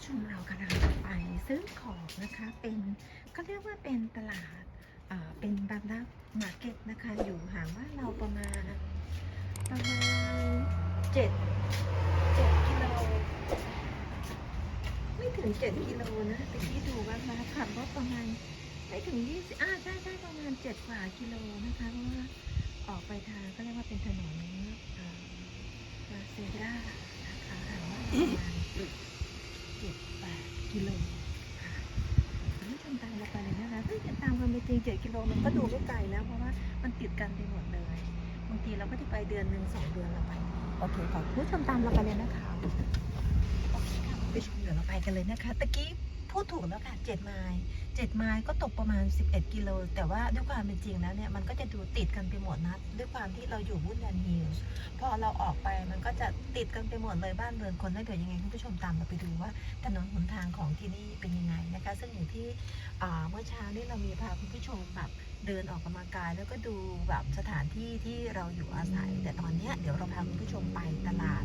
ผู้ชมเรากำลังจะไปซื้อของนะคะเป็นก็เรียกว่าเป็นตลาดเป็นบางรักมาร์เก็ตนะคะ อยู่ห่างบ้านเราประมาณประมาณเจ็ดเจ็ดกิโลไม่ถึงเจ็ดกิโลนะแต่ที่ดูว่ามาขับรถประมาณไม่ถึงยี่สิบอ่าใช่ใช่ประมาณเจ็ดกว่ากิโลนะคะเพราะว่าออกไปทางก็เรียกว่าเป็นถนนเอ่อมาเซรานะคะห่างบ้านประมาณ เจ็ดแปดกิโลคุณผู้ชมตามเราไปเลยนะคะถ้าจะตามความเป็นจริงเจ็ดกิโลมันก็ดูไม่ไกลแล้วเพราะว่ามันติดกันไปหมดเลยบางทีเราก็จะไปเดือนหนึ่งสองเดือนเราไปโอเคขอบคุณผู้ชมตามเราไปเลยนะคะโอเคค่ะไปชมเดี๋ยวเราไปกันเลยนะคะตะกี้ พูดถูกแล้วค่ะเจ็ดไมล์เจ็ดไมล์ก็ตกประมาณ 11 กิโล แต่ว่าด้วยความเป็นจริงแล้วเนี่ยมันก็จะดูติดกันไปหมดนะด้วยความที่เราอยู่วุ้นแลนด์ฮิลส์พอเราออกไปมันก็จะติดกันไปหมดเลยบ้านเรือนคนแล้วเดี๋ยวยังไงคุณผู้ชมตามเราไปดูว่าถนนหนทางของที่นี่เป็นยังไงนะคะ ซึ่งอย่างที่เมื่อเช้านี้เรามีพาคุณผู้ชมแบบเดินออกกำลังกายแล้วก็ดูแบบสถานที่ที่เราอยู่อาศัย แต่ตอนนี้เดี๋ยวเราพาคุณผู้ชมไปตลาด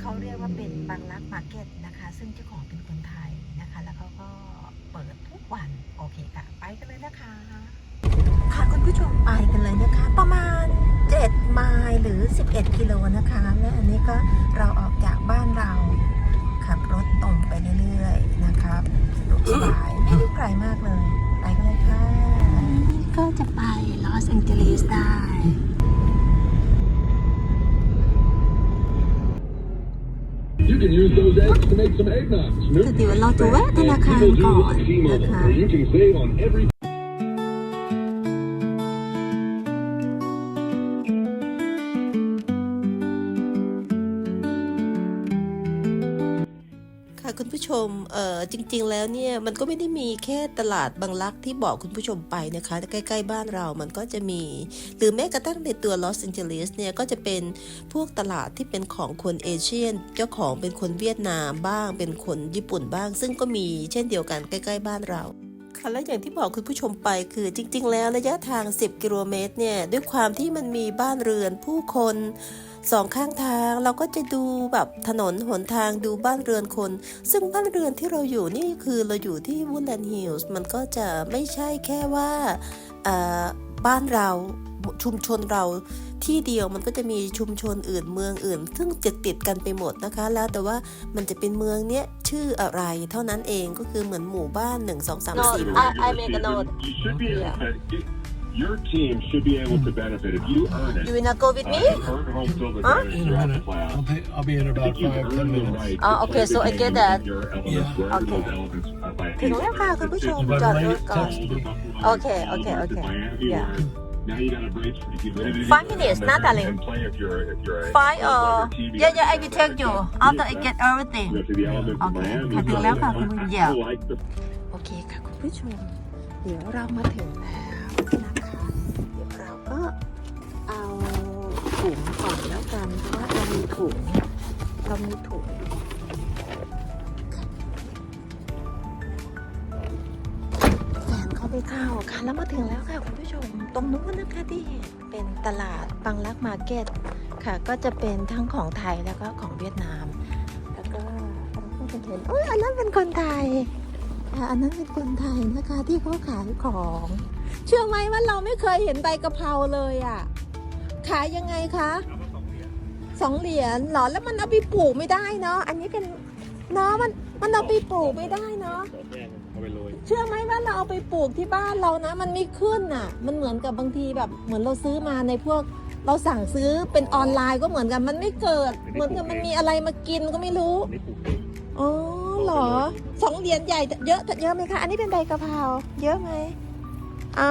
เขาเรียกว่าเป็นบางรักมาร์เก็ตนะคะ ซึ่งเจ้าของเป็นคนไทยนะคะแล้วเขาก็ เปิดทุกวัน โอเคค่ะ ไปกันเลยนะคะค่ะคุณผู้ชมไปกันเลยนะคะ ประมาณ 7 ไมล์หรือ 11 กิโลนะคะ และอันนี้ก็เราออกจากบ้านเรา ขับรถตรงไปเรื่อยๆนะครับสะดวกสบายไม่ได้ไกลมากเลย ไปกันเลยค่ะ ก็จะไปลอสแองเจลิสได้ You can use those eggs to make some eggnog. แต่เดี๋ยวเราจะแวะธนาคารก่อนนะคะ มเอ่อจริง ๆ แล้วเนี่ยมันก็ไม่ได้มีแค่ตลาดบางลักที่บอกคุณผู้ชมไปนะคะใกล้ ๆ บ้านเรามันก็จะมี หรือแม้กระทั่งในตัวลอสแองเจลิสเนี่ยก็จะเป็นพวกตลาดที่เป็นของคนเอเชียน เจ้าของเป็นคนเวียดนามบ้าง เป็นคนญี่ปุ่นบ้าง ซึ่งก็มีเช่นเดียวกันใกล้ ๆ บ้านเราค่ะและอย่างที่บอกคุณผู้ชมไปคือจริง ๆ แล้วระยะทาง 10 กิโลเมตรเนี่ยด้วยความที่มันมีบ้านเรือนผู้คน สองข้างทางเราก็จะดูแบบถนนหนทางดูบ้านเรือนคน ซึ่งบ้านเรือนที่เราอยู่นี่คือเราอยู่ที่วูดแลนด์ฮิลส์มันก็จะไม่ใช่แค่ว่าเอ่อบ้านเราชุมชนเราที่เดียวมันก็จะมีชุมชนอื่นเมืองอื่น ซึ่งจะติดกันไปหมดนะคะ แล้วแต่ว่ามันจะเป็นเมืองเนี้ยชื่ออะไรเท่านั้นเองก็คือเหมือนหมู่บ้าน 1 2 3 4 You I, I make a note You should be able Yeah. to, your team should be able to benefit if you earn it. Do you not go with Uh, me? earn home field Huh? advantage In a throughout the minute. class. I'll, be, I'll be in I about think you've five, ten earned the minutes. right Ah, to okay, play so the I game get using that. your elements, Yeah. wherever Okay. those elements, uh, by ถึงแล้วค่ะคุณผู้ชม If จอด I ร rain ถ it, ก่อน text me. Okay, okay, okay. Yeah. Now you got a break for humidity. Five minutes, and not then- darling. and play if you're if you're a Five full or cover TV yeah yeah I or will take you after I get everything Go to the elements of Okay. Miami. ค่ะถึงแล้วค่ะคุณผู้ชม I like the โอเคค่ะคุณผู้ชม เดี๋ยวเรามาถึงแล้ว ถุงก่อนแล้วกันเพราะเรามีถุงเรามีถุงแฟนเขาไปเข้าค่ะ แล้วมาถึงแล้วค่ะคุณผู้ชม ตรงนู้นนะคะที่เห็นเป็นตลาดบางรักมาร์เก็ตค่ะ ก็จะเป็นทั้งของไทยแล้วก็ของเวียดนาม แล้วก็เราก็จะเห็นโอ้ยอันนั้นเป็นคนไทยค่ะอันนั้นเป็นคนไทยนะคะที่เขาขายของ เชื่อไหมว่าเราไม่เคยเห็นใบกะเพราเลยอะ ขายยังไงคะสองเหรียญเหรอแล้วมันเอาไปปลูกไม่ได้เนาะอันนี้เป็นเนาะมันมันเอาไปปลูกไม่ได้เนาะเชื่อไหมว่าเราเอาไปปลูกที่บ้านเรานะ มันไม่ขึ้นอะ มันเหมือนกับบางทีแบบเหมือนเราซื้อมาในพวก เราสั่งซื้อเป็นออนไลน์ก็เหมือนกันมันไม่เกิด เหมือนกับมันมีอะไรมากินก็ไม่รู้อ๋อเหรอสองเหรียญใหญ่เยอะเยอะไหมคะ อันนี้เป็นใบกะเพราเยอะไหมอ๋อ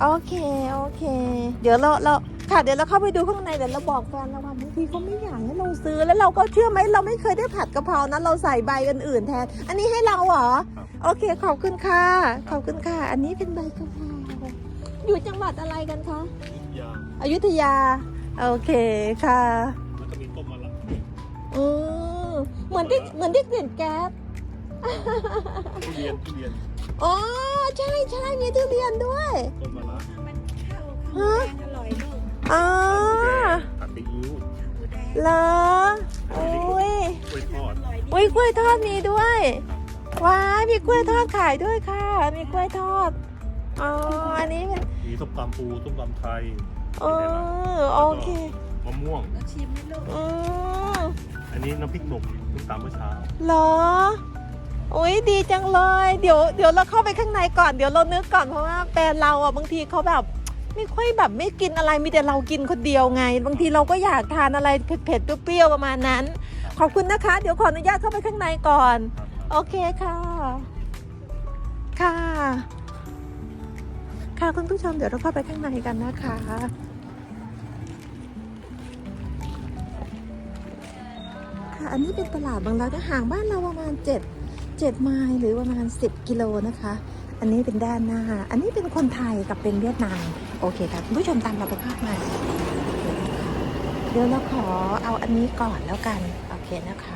โอเค โอเค เดี๋ยวเราเราค่ะเดี๋ยวเราเข้าไปดูข้างในเดี๋ยวเราบอกแฟนเราว่าบางทีเขาไม่อยากให้เราซื้อแล้วเราก็เชื่อไหมเราไม่เคยได้ผัดกะเพรานะเราใส่ใบอื่นๆแทน อันนี้ให้เราเหรอ โอเค ขอบคุณค่ะ ขอบคุณค่ะ อันนี้เป็นใบกะเพราอยู่จังหวัดอะไรกันคะอยุธยา โอเคค่ะอืมเหมือนที่เหมือนที่กลิ่นแก๊สทุเรียนทุเรียน อ๋อใช่ใช่มีทุเรียนด้วย ต้นมะระฮะอ๋อผัดซีอิ๊วเหรอโอ้ยกล้วยทอดอุ้ยกล้วยทอดมีด้วยว้ายมีกล้วยทอดขายด้วยค่ะ มีกล้วยทอดอ๋ออันนี้เป็นมีส้มตำปูส้มตำไทยเออโอเคมะม่วง แล้วชิมไหมลูกอืมอันนี้น้ำพริกหนุ่มเพิ่งตำเมื่อเช้าเหรอ โอ้ยดีจังเลย เดี๋ยวเดี๋ยวเราเข้าไปข้างในก่อนเดี๋ยวเรานึกก่อนเพราะว่าแฟนเราอะบางทีเขาแบบไม่ค่อยแบบไม่กินอะไรมีแต่เรากินคนเดียวไง บางทีเราก็อยากทานอะไรเผ็ดๆเปรี้ยวๆประมาณนั้น ขอบคุณนะคะ เดี๋ยวขออนุญาตเข้าไปข้างในก่อน โอเคค่ะ ค่ะ ค่ะคุณผู้ชมเดี๋ยวเราเข้าไปข้างในกันนะคะค่ะอันนี้เป็นตลาดบางรักห่างบ้านเราประมาณ7 7 ไมล์หรือประมาณ 10 กิโลนะคะ อันนี้เป็นด้านหน้า อันนี้เป็นคนไทยกับเป็นเวียดนาม โอเคค่ะคุณผู้ชมตามเราไปข้างในเดี๋ยวเราขอเอาอันนี้ก่อนแล้วกัน โอเคนะคะนะคะ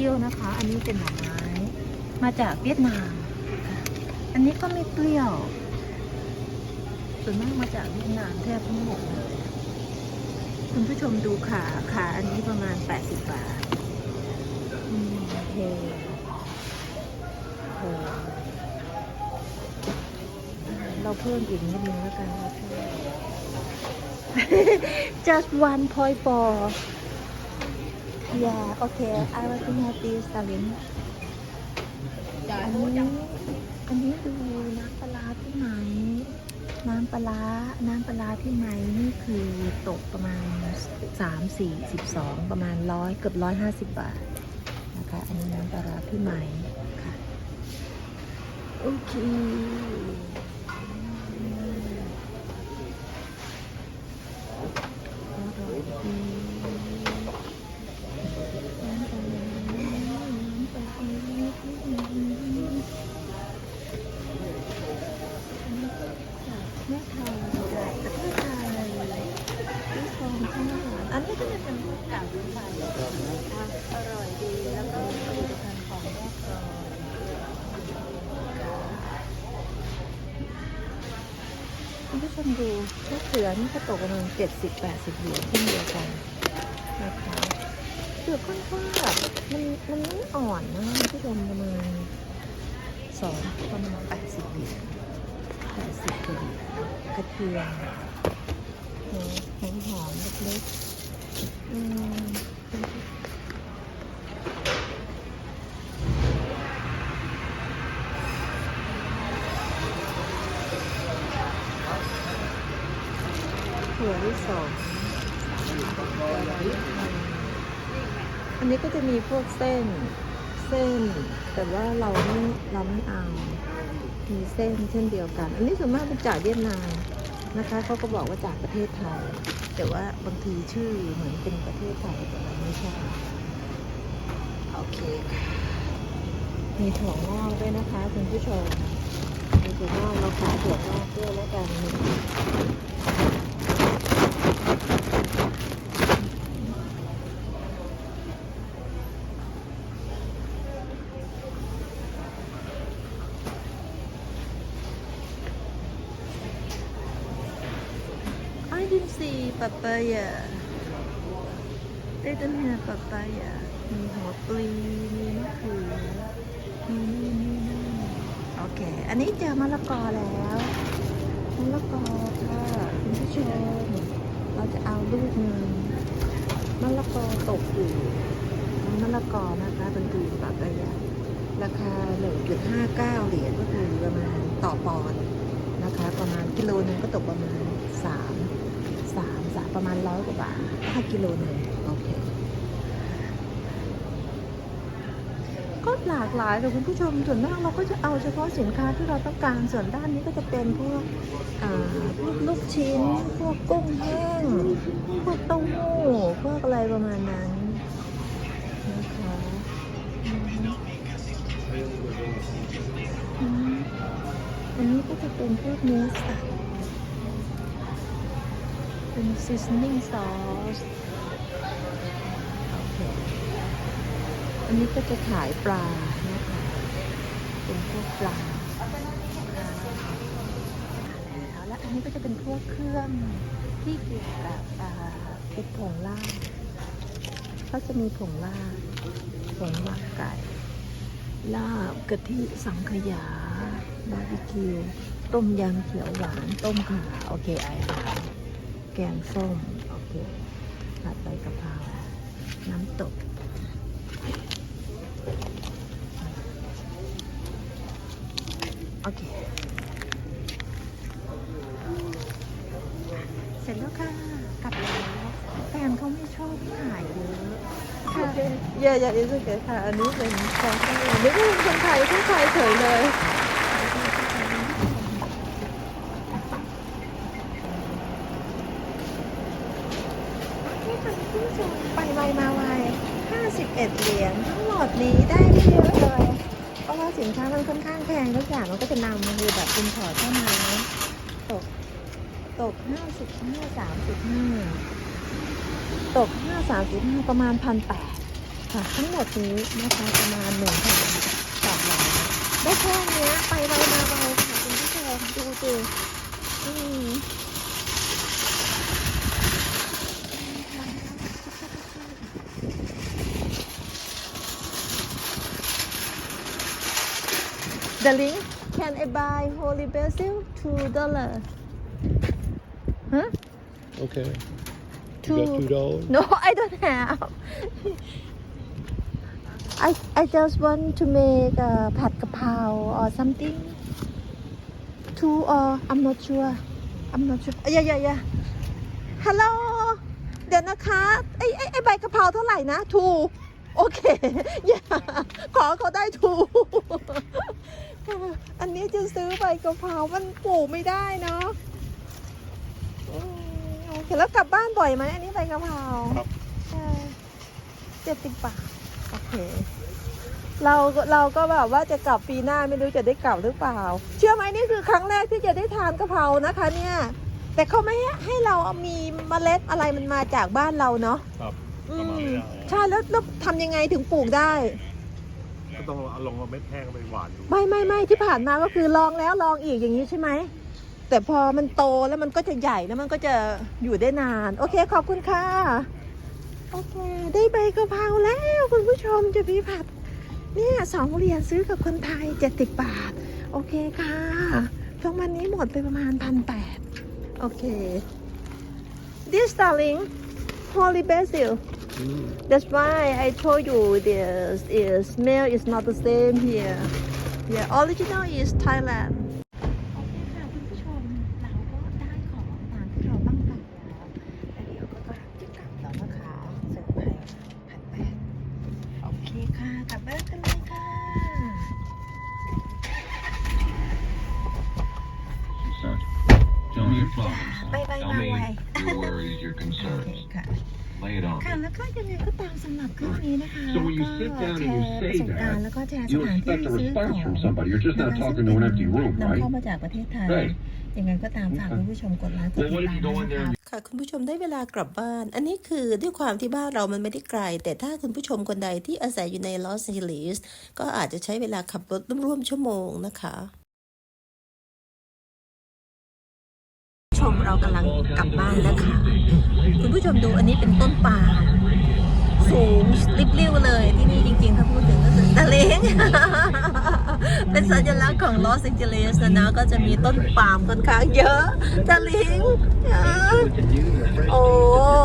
เปรี้ยวนะคะ อันนี้เป็นหน่อไม้มาจากเวียดนามอันนี้ก็ไม่เปรี้ยว ส่วนมากมาจากเวียดนามแทบทั้งหมดเลยคุณผู้ชมดูขาขาอันนี้ประมาณ 80 บาทอืมเฮเฮเราเพิ่มอีกนิดนึงแล้วกันเราช่วย just one point four yeah okay I want to have this darling อันนี้อันนี้ดูน้ำปลาร้าที่ไหมน้ำปลาร้าน้ำปลาร้าที่ไหมนี่คือตกประมาณสามสี่สิบสองประมาณร้อยเกือบร้อยห้าสิบบาทนะคะ อันนี้น้ำปลาร้าพี่ไหมค่ะ โอเค อนี่ก็ตกประมาณเจ็ดสิบแปดสิบเหรียญเช่นเดียวกันนะคะเผือกค่อนข้างแบบมันมันไม่อ่อนนะคุณผู้ชมประมาณสองประมาณแปดสิบเหรียญแปดสิบเหรียญกระเทียมหอมหอมเล็กๆอืม ถั่วที่สองอันนี้ก็จะมีพวกเส้น เส้น แต่ว่าเราไม่เราไม่เอา มีเส้นเช่นเดียวกัน อันนี้ส่วนมากเป็นจากเวียดนามนะคะเขาก็บอกว่าจากประเทศไทย แต่ว่าบางทีชื่อเหมือนเป็นประเทศไทยแต่มันไม่ใช่โอเคค่ะมีถั่วงอกด้วยนะคะคุณผู้ชมมีถั่วงอกเราขายถั่วงอกด้วยแล้วกัน See papaya. They don't have papaya. มีหัวปลีมีมะเขือมีนี่นี่นี่โอเค อันนี้เจอมะละกอแล้วมะละกอค่ะคุณผู้ชมเราจะเอาลูกหนึ่งมะละกอตกอยู่มะละกอนะคะเป็นดูปากกายาราคา 1.59 เหรียญก็คือประมาณต่อปอนด์นะคะ ประมาณกิโลนึงก็ตกประมาณ ประมาณร้อยกว่าบาทถ้ากิโลหนึ่งโอเคก็หลากหลายเลยคุณผู้ชมส่วนมากเราก็จะเอาเฉพาะสินค้าที่เราต้องการส่วนด้านนี้ก็จะเป็นพวกอ่าพวกลูกชิ้น พวกกุ้งแห้งพวกเต้าหู้พวกอะไรประมาณนั้นนะคะอือฮึอืมอันนี้ก็จะเป็นพวกเนื้อสัตว์ เป็น seasoning sauce อันนี้ก็จะขายปลานะคะเป็นพวกปลาแล้วแล้วอันนี้ก็จะเป็นพวกเครื่องที่เกี่ยวกับอ่าเป็นผงล่าก็จะมีผงล่าผงหมักไก่ลาบกะทิสังขยาบาร์บีคิว ต้มยำเขียวหวาน ต้มข่าโอเคไอค่ะ แกงส้ม โอเคผัดใบกะเพรา น้ำตก โอเค เสร็จแล้วค่ะ กลับแล้วแฟนเขาไม่ชอบถ่ายเยอะค่ะอย่าอย่าอิสเกตค่ะ อันนี้เป็นของไทยนึกว่าเป็นคนไทยที่ไทยเฉยเลย ที่เป็นผู้ชมไปไวมาไว 51 เหรียญทั้งหมดนี้ได้ไม่เยอะเลยเพราะว่าสินค้ามันค่อนข้างแพงทุกอย่างมันก็จะนำมาคือแบบอินพอร์ตเข้ามานะตกตก 55 35 ตก 5 35 ประมาณพันแปดค่ะ ทั้งหมดนี้นะคะประมาณหนึ่งพันสองร้อยได้แค่นี้ไปไวมาไวค่ะคุณผู้ชมดูดูอืม The link can I buy holy basil two dollar huh Okay. Two. You got two dollars. No, I don't have. I I just want to make a ผัดกะเพรา or something. Two or I'm not sure. I'm not sure. Yeah yeah yeah. Hello. เดี๋ยวนะคะไอ้ไอ้ไอ้ใบกะเพราเท่าไหร่นะ two โอเคอย่าขอเขาได้ two อันนี้จะซื้อใบกะเพรา มันปลูกไม่ได้เนาะอืมโอเคแล้วกลับบ้านบ่อยไหมอันนี้ใบกะเพราครับใช่เจ็ดสิบบาท โอเค เราเราก็แบบว่าจะกลับปีหน้าไม่รู้จะได้กลับหรือเปล่า เชื่อไหมนี่คือครั้งแรกที่จะได้ทานกะเพรานะคะ เนี่ย แต่เขาไม่ให้ให้เราเอามีเมล็ดอะไรมันมาจากบ้านเราเนาะ ครับอืเอามามไม่ได้ใช่แล้วแล้วทำยังไงถึงปลูกได้ก็ ต้องเอาลงมาเม็ดแห้งไปหวานดูไม่ไม่ไม่ที่ผ่านมาก็คือลองแล้วลองอีกอย่างนี้ใช่ไหม แต่พอมันโตแล้วมันก็จะใหญ่แล้วมันก็จะอยู่ได้นาน โอเคขอบคุณค่ะ โอเค ได้ใบกะเพราแล้วคุณผู้ชมจะพีผัด เนี่ยสองเหรียญซื้อกับคนไทยเจ็ดสิบบาท โอเคค่ะช่วงวันนี้หมดไปประมาณพันแปดโอเค this darling holy basil That's why I told you the, is smell is not the same here. Yeah, original is Thailand. ค่ะ me. แล้วก็ยังไงก็ตามสำหรับคลิปนี้นะคะ So when you sit ก็ down แช and you ร์ say ประสบการณ์ that, แล้วก็แชร์ส you ถานที่ expect a ซื้อขอ response ง from somebody. You're just นะ not คะ talking to an empty room, นำ right? เข้ามาจากประเทศไทย Right. ยังไงก็ตามฝากคุณผู้ชมกดไลค์กด Well, ติด what if ตาม you go in นะ there คะ and ค่ะคุณผู้ชมได้เวลากลับบ้าน อันนี้คือด้วยความที่บ้านเรามันไม่ได้ไกล แต่ถ้าคุณผู้ชมคนใดที่อาศัยอยู่ในลอสแอนเจลิสก็อาจจะใช้เวลาขับรถร่วมๆชั่วโมงนะคะชมเรากำลังกลับบ้านแล้วค่ะคุณ ผู้ชมดูอันนี้เป็นต้นป่าสูงริบเรียวเลยที่นี่จริงๆ ถ้าพูดถึงก็คือตะเลง เป็นสัญลักษณ์ของลอสแอนเจลิสนะนะก็จะมีต้นปาล์มค่อนข้างเยอะตะลิงโอ้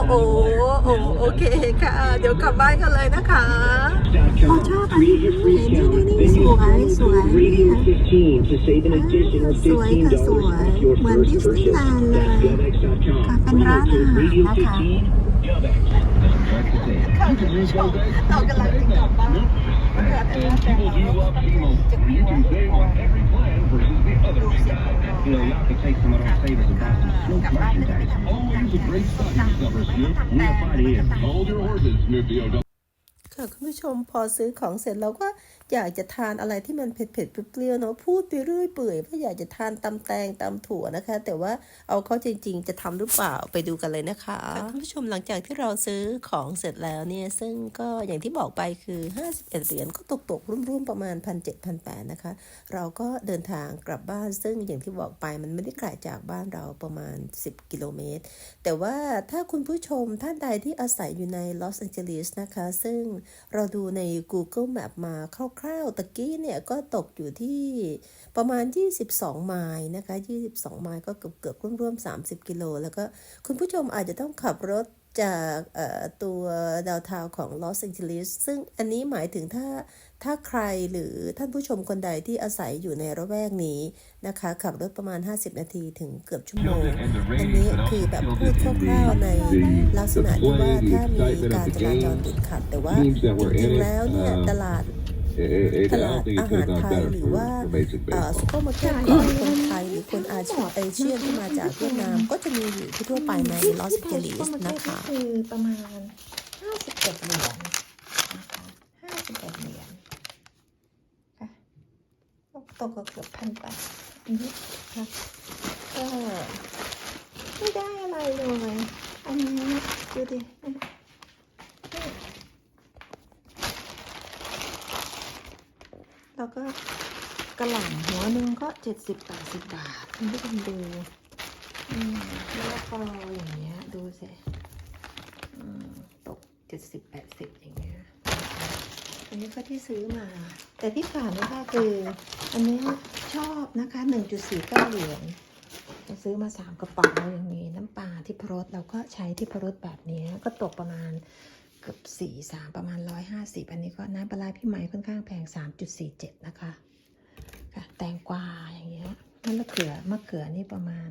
โอ้โอ้โอเคค่ะ เดี๋ยวกลับบ้านกันเลยนะคะโอ้ชอบอันนี้นี่นี่นี่สวยสวยสวยค่ะสวยเหมือนดิสนีย์แลนด์เลยค่ะเป็นร้านอาหารนะคะค่ะคุณผู้ชมเรากำลังจะกลับบ้าน แต่แต่แต่เราจะกลัว you can save on every plan versus the other big guy. You know, y'all can take some of those savings and buy some snoop กลับบ้านก็จะไป merchandise. ทำ Always a great stocking stuffer, Snoop. We'll find it here. Hold your horses, Snoop D.O. ค่ะคุณผู้ชมพอซื้อของเสร็จเราก็อยากจะทานอะไรที่มันเผ็ดๆเปรี้ยวๆเนาะพูดไปเรื่อยเปื่อยว่าอยากจะทานตำแตงตำถั่วนะคะ แต่ว่าเอาเข้าจริง ๆ จะทำหรือเปล่าไปดูกันเลยนะคะคุณผู้ชมหลังจากที่เราซื้อของเสร็จแล้วเนี่ยซึ่งก็อย่างที่บอกไปคือ 51 เหรียญก็ตกตกๆร่วมๆประมาณ 1 7 0 0 8นะคะ เราก็เดินทางกลับบ้านซึ่งอย่างที่บอกไปมันไม่ได้ไกลจากบ้านเราประมาณ 10 กิโลเมตร แต่ว่าถ้าคุณผู้ชมท่านใดที่อาศัยอยู่ในลอสแอนเจลิสนะคะ ซึ่งเราดูใน Google Map มาคร่าวๆตะกี้เนี่ยก็ตกอยู่ที่ประมาณ 22 ไมล์นะคะ 22 ไมล์ก็เกือบเกือบๆร่วมๆ30 กิโล แล้วก็คุณผู้ชมอาจจะต้องขับรถ จากเอ่อตัวดาวทาวของลอสแอนเจลิสซึ่งอันนี้หมายถึงถ้าถ้าใครหรือท่านผู้ชมคนใดที่อาศัยอยู่ในระแวกนี้นะคะ ขับรถประมาณ 50 นาทีถึงเกือบชั่วโมงอันนี้คือแบบพูดคร่าวๆในลักษณะที่ว่าถ้ามีการจราจรติดขัด แต่ว่าจริงๆแล้วเนี่ยตลาดตลาดอาหารไทยหรือว่าเอ่อซุปเปอร์มาร์เก็ตของคนไทยห รือคนอาเซียนเอเชียนที่มาจากเวียดนามก็จะมีอยู่ทั่วๆไปในลอสแองเจลิสนะคะคือประมาณห้าสิบเอ็ดเหรียญนะคะห้าสิบเอ็ดเหรียญค่ะตกก็เกือบพันบาทอันนี้ค่ะก็ไม่ได้อะไรเลยอันนี้ดูดิแล้วก็ก ระหล่ำหัวหนึ่งก็เจ็ดสิบแปดสิบบาทคุณผู้ชมดูมแล้วก็อย่างเงี้ย ดูสิตกเจ็ดสิบแปดสิบอย่างเงี้ย อันนี้ก็ที่ซื้อมา แต่ที่ผ่านมาก็คือ อันนี้ชอบนะคะหนึ่งจุดสี่เก้าเหรียญเราซื้อมาสามกระป๋องอย่างนี้น้ำปลาที่พรสเราก็ใช้ที่พรสแบบนี้ก็ตกประมาณเกือบสี่สามประมาณร้อยห้าสิบอันนี้ก็น้ำปลาร้าพี่ไหมค่อนข้างแพงสามจุดสี่เจ็ดนะคะ แตงกวาอย่างเงี้ยนั่นมะเขือมะเขือนี่ประมาณ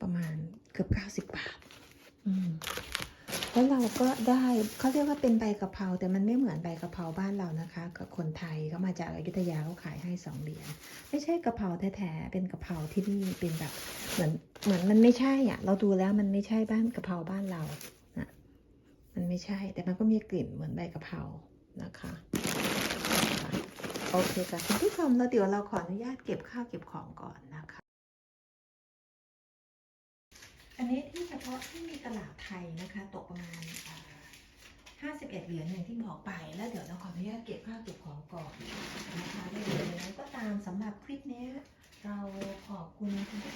ประมาณเกือบเก้าสิบบาท อืมแล้วเราก็ได้เขาเรียกว่าเป็นใบกะเพราแต่มันไม่เหมือนใบกะเพราบ้านเรานะคะ กับคนไทยเขามาจากอยุธยาเขาขายให้สองเหรียญไม่ใช่กะเพราแท้ๆเป็นกะเพราที่นี่เป็นแบบเหมือนเหมือนมันไม่ใช่อะ เราดูแล้วมันไม่ใช่บ้านกะเพราบ้านเรานะมันไม่ใช่ แต่มันก็มีกลิ่นเหมือนใบกะเพรานะคะ โอเคค่ะคุณผู้ชมแล้วเดี๋ยวเราขออนุญาตเก็บข้าวเก็บของก่อนนะคะ อันนี้ที่เฉพาะที่มีตลาดไทยนะคะตกประมาณห้าสิบเอ็ดเหรียญอย่างที่บอกไป แล้วเดี๋ยวเราขออนุญาตเก็บข้าวเก็บของก่อนนะคะได้เลยแล้วก็ตามสำหรับคลิปนี้เราขอบคุณคุณผู้ช